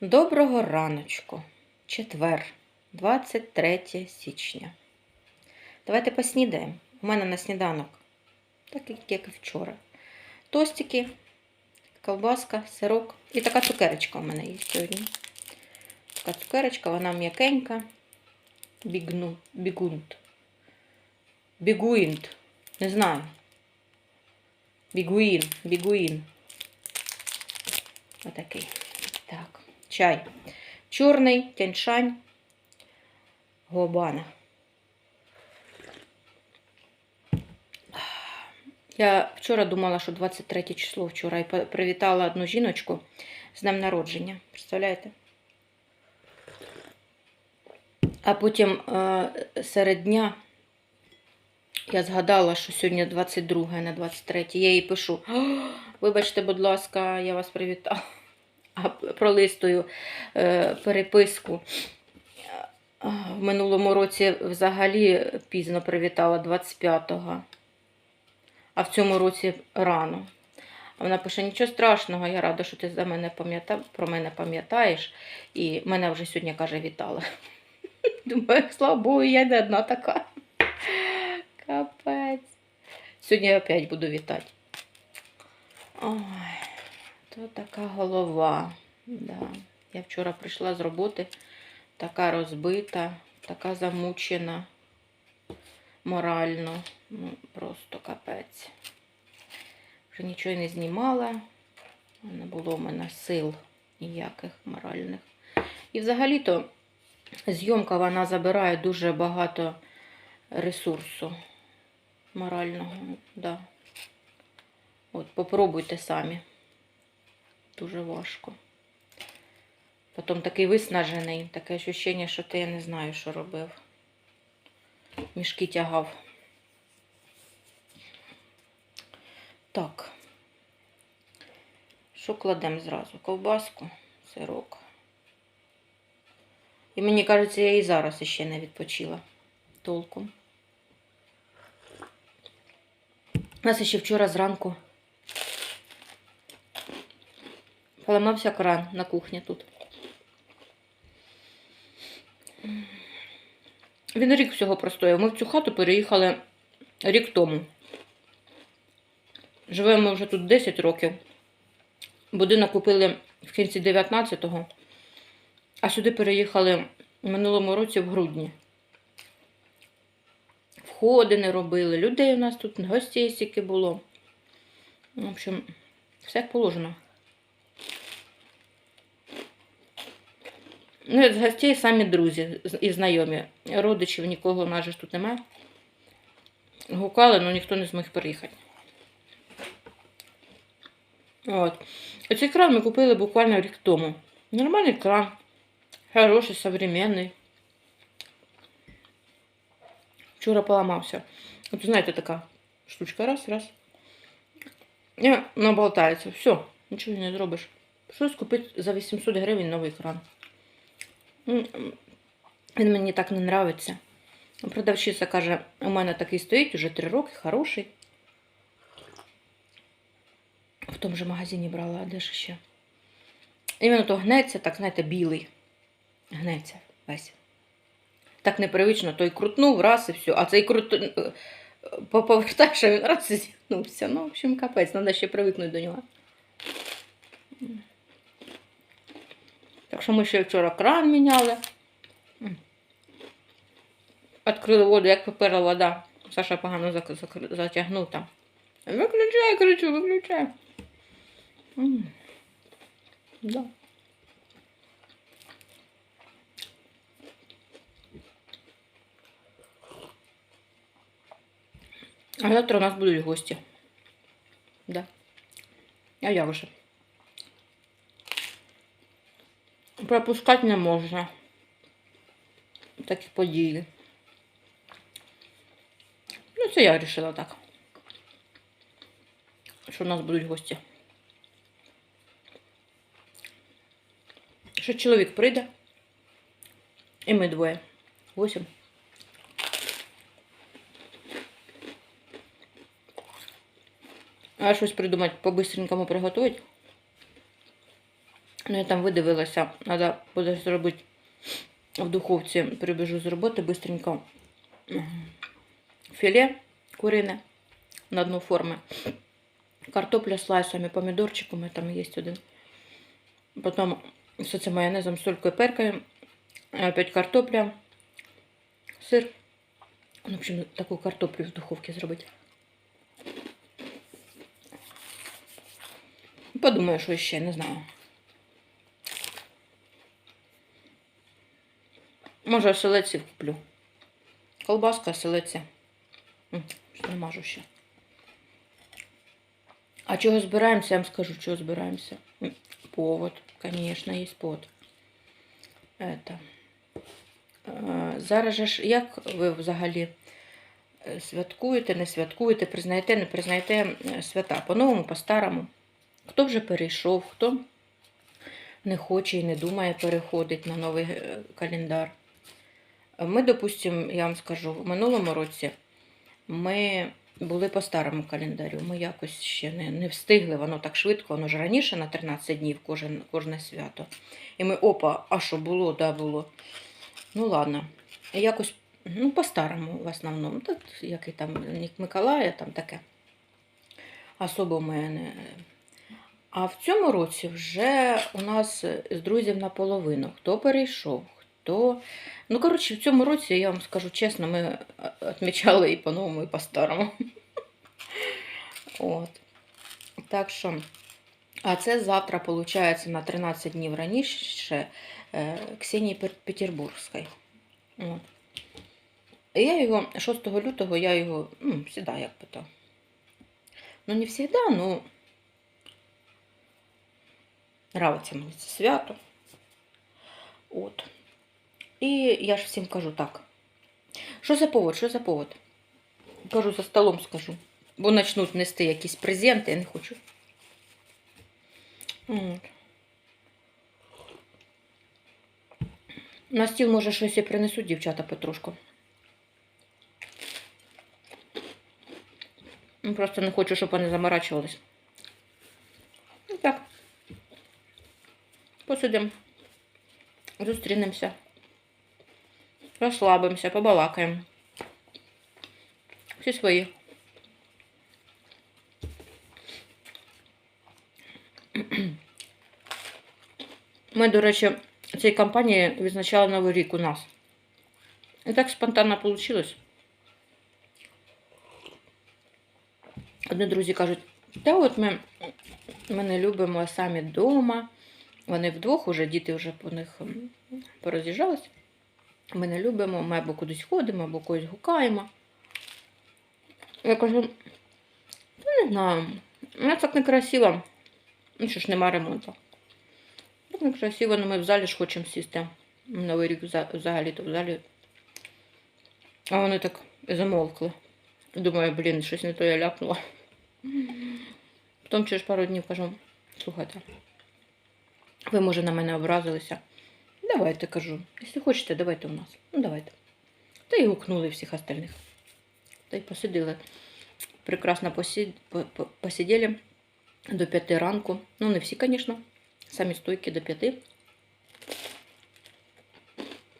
Доброго раночку. Четвер, 23 січня. Давайте поснідаємо. У мене на сніданок, так як і вчора. Тостики, ковбаска, сирок і така цукерочка у мене є сьогодні. Така цукерочка, вона м'якенька. Бігну, бігунт. Бігуінт. Не знаю. Бігуїн, бігуїн. Отакий. Так, чай. Чорний, тяньшань, гуабана. Я вчора думала, що 23 число вчора і привітала одну жіночку з днем народження. Представляєте? А потім е, серед дня я згадала, що сьогодні 22 на 23. Я їй пишу: вибачте, будь ласка, я вас привітала. Пролистую е, переписку. В минулому році взагалі пізно привітала 25-го, а в цьому році рано. Вона пише: нічого страшного, я рада, що ти за мене пам'ята... про мене пам'ятаєш. І мене вже сьогодні каже, вітала. Думаю, слава Богу, я не одна така. Капець. Сьогодні я опять буду вітати. Ой, то така голова. Да. Я вчора прийшла з роботи, така розбита, така замучена морально. Ну, просто капець. Вже нічого не знімала. Не було в мене сил ніяких моральних. І взагалі-то зйомка вона забирає дуже багато ресурсу морального. Да. От, попробуйте самі. Дуже важко. Потім такий виснажений, таке ощущення, що ти я не знаю, що робив. Мішки тягав. Так. Що кладемо зразу? Ковбаску, сирок. І мені кажеться, я і зараз ще не відпочила толком. У нас ще вчора зранку поламався кран на кухні тут. Він рік всього простояв. Ми в цю хату переїхали рік тому. Живемо вже тут 10 років. Будинок купили в кінці 19-го, а сюди переїхали в минулому році в грудні. Входи не робили, людей у нас тут, гостей стільки було. В общем, все положено. Ну, з гостей самі друзі і знайомі. Родичів нікого в нас же тут немає. Гукали, але ніхто не зміг приїхати. От. Оцей кран ми купили буквально рік тому. Нормальний кран. Хороший, современний. Вчора поламався. От знаєте, така штучка. Раз, раз. І наболтається. Все, нічого не зробиш. Щось купити за 800 гривень новий кран. Він мені так не нравиться. Продавщиця каже, у мене такий стоїть уже 3 роки, хороший. В тому же магазині брала, а де ж ще? І він то гнеться, так, знаєте, білий. Гнеться весь. Так непривично, той крутнув раз і все. А цей крут... е, повертаєш, а він раз і зігнувся. Ну, в общем, капець, треба ще привикнути до нього. Так що ми ще вчора кран міняли. Відкрили воду, як поперла вода. Саша погано затягнув там. Виключай, кричу, виключай. Да. А завтра у нас будуть гості. Да. А як же? Пропускати не можна. Такі події. Ну, це я вирішила так. Що у нас будуть гості. Що чоловік прийде. І ми двоє. Восім. А щось придумати по-бистренькому приготувати. Ну, я там видивилася, треба буде зробити в духовці. Прибіжу з роботи бистренько філе курине на дно форми. Картопля з слайсами, помідорчиками, там є один. Потім все це майонезом, солькою, перкою. Опять картопля, сир. Ну, в общем, таку картоплю в духовці зробити. Подумаю, що ще, не знаю. Може, оселедців куплю. Колбаска, оселедця. Не мажу ще. А чого збираємося, я вам скажу, чого збираємося. Повод, конечно, є повод. Это. Зараз же ж, як ви взагалі е, святкуєте, не святкуєте, признаєте, не признаєте свята? По-новому, по-старому. Хто вже перейшов, хто не хоче і не думає переходити на новий е, календар. Ми, допустимо, я вам скажу, в минулому році ми були по старому календарю. Ми якось ще не, не встигли, воно так швидко, воно ж раніше на 13 днів кожен, кожне свято. І ми, опа, а що було, да, було. Ну ладно. Якось, ну, по-старому в основному. Так, як і там Нік Миколая, там таке. Особо ми не. А в цьому році вже у нас з друзів наполовину. Хто перейшов, хто. Ну, коротше, в цьому році, я вам скажу чесно, ми відмічали і по-новому, і по-старому. От. Так що, а це завтра, виходить, на 13 днів раніше е, Ксенії Петербургської. От. Я його 6 лютого я його, ну, завжди як то. Ну, не завжди, ну. Нравиться мені це свято. От. І я ж всім кажу так. Що за повод? Що за повод? Кажу, за столом скажу. Бо почнуть нести якісь презенти, я не хочу. На стіл, може, щось і принесуть дівчата Петрушку. Ну, Просто не хочу, щоб вони заморачувались. Ну так. Посидимо. Зустрінемося. Розслабимося, побалакаємо. Всі свої. Ми, до речі, цієї компанії відзначали Новий рік у нас. І так спонтанно вийшло. Одні друзі кажуть, та от ми, ми не любимо самі вдома. Вони вдвох уже, діти вже по них пороз'їжджались. Ми не любимо, ми або кудись ходимо, або когось гукаємо. Я кажу, та не знаю, ну так некрасиво. Ну що ж нема ремонту. Так некрасиво, ну ми в залі ж хочемо сісти. Новий рік взагалі, то в залі. А вони так замовкли. Думаю, блін, щось не то я ляпнула. Потім через пару днів кажу, слухайте, ви, може, на мене образилися. Давайте кажу. Якщо хочете, давайте у нас. Ну, давайте. Та й гукнули всіх остальних. Та й посиділи. Прекрасно посиділи до п'яти ранку. Ну, не всі, звісно. Самі стойкі до п'яти.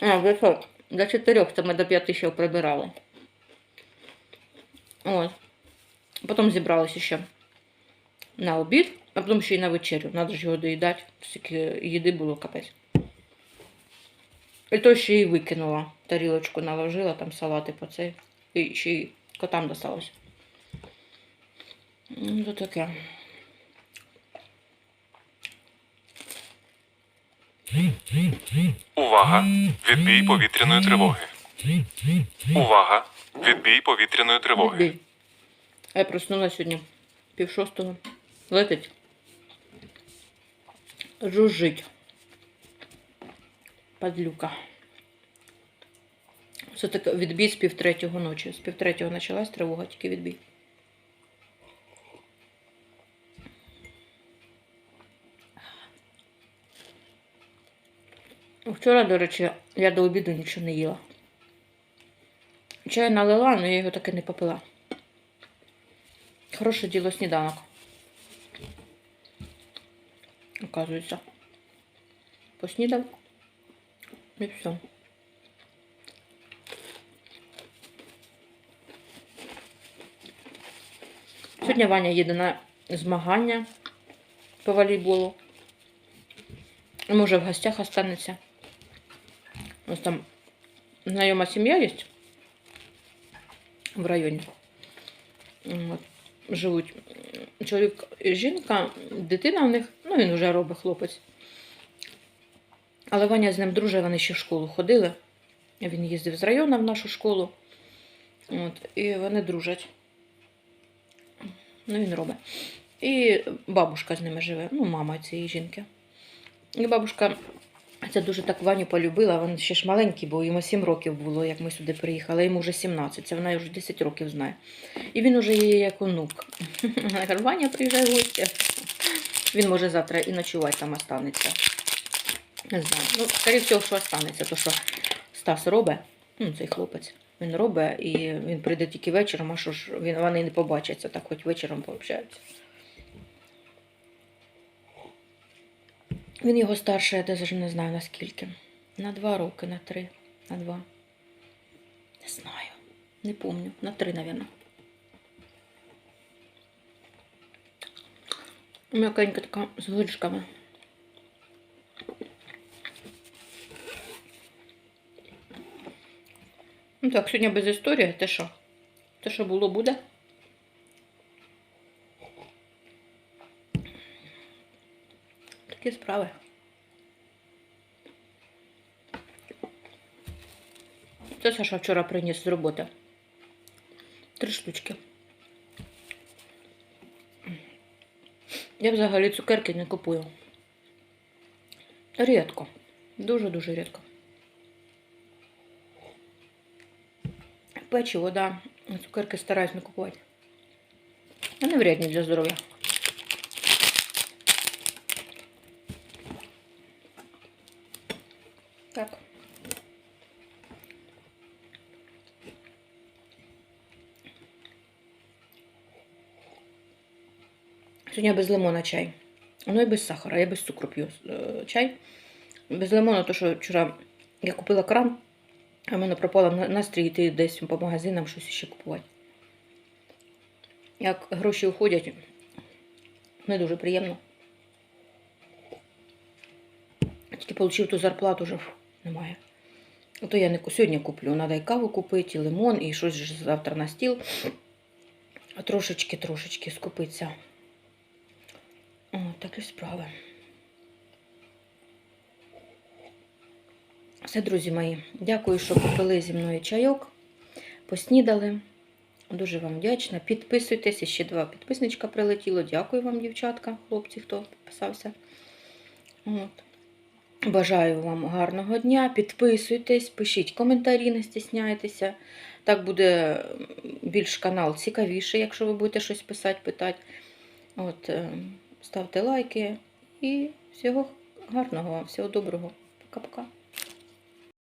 А, ви що? До чотирьох це ми до п'яти ще прибирали. От. Потім зібралися ще на обід, а потім ще й на вечерю. Надо ж його доїдати. Стільки їди було капець. І то ще й викинула. Тарілочку наложила, там салати по цей. І ще й котам досталось. Ну, то таке. Увага! Відбій повітряної тривоги. Увага! Відбій повітряної тривоги. Відбій. Я проснулася сьогодні пів шостого. Летить. Жужжить. Падлюка. Це таке відбій з пів третього ночі. З пів третього почалась тривога, тільки відбій. Вчора, до речі, я до обіду нічого не їла. Чай налила, але я його таки не попила. Хороше діло сніданок. Оказується. поснідав і все. Сьогодні Ваня їде на змагання по волейболу. Може, в гостях останеться. Ось там знайома сім'я є в районі. От, живуть чоловік і жінка, дитина в них, ну він вже робить хлопець. Але Ваня з ним дружить, вони ще в школу ходили. Він їздив з району в нашу школу. От, і вони дружать. Ну, він робить. І бабушка з ними живе, ну, мама цієї жінки. І бабушка це дуже так Ваню полюбила. Він ще ж маленький, бо йому 7 років було, як ми сюди приїхали, йому вже 17, це вона вже 10 років знає. І він уже її як онук. Ваня, приїжджай в гості. Він може завтра і ночувати там останеться. Не знаю. Ну, скоріше всього, що останеться, то що Стас робить, ну, цей хлопець. Він робить і він прийде тільки вечором, а що ж він, вони не побачаться, так хоч вечором пообщаються. Він його старший, я навіть не знаю наскільки. На два роки, на три, на два. Не знаю. Не помню. На три, мабуть. М'якенька така з горішками. Ну так, сьогодні без історії. Те що? Те, що було, буде. Такі справи. Це Саша вчора приніс з роботи. Три штучки. Я взагалі цукерки не купую. Рідко. Дуже-дуже рідко. Печиво, да. Цукерки стараюсь не купувати. Вони вредні для здоров'я. Так. Сьогодні без лимона чай. Ну і без сахара, я без цукру п'ю е, чай. Без лимона, то що вчора я купила кран, а мене пропала на- настрій йти десь по магазинам щось ще купувати. Як гроші уходять, не дуже приємно. Тільки отримав ту зарплату вже немає. Ото я не сьогодні куплю. Треба і каву купити, і лимон, і щось ж завтра на стіл. А трошечки-трошечки скупиться. О, такі справи. Все, друзі мої, дякую, що попили зі мною чайок, поснідали. Дуже вам вдячна. Підписуйтесь, ще два підписничка прилетіло. Дякую вам, дівчатка, хлопці, хто підписався. От. Бажаю вам гарного дня. Підписуйтесь, пишіть коментарі, не стісняйтеся. Так буде більш канал цікавіший, якщо ви будете щось писати, питати. От, е, ставте лайки і всього гарного вам, всього доброго. Пока-пока.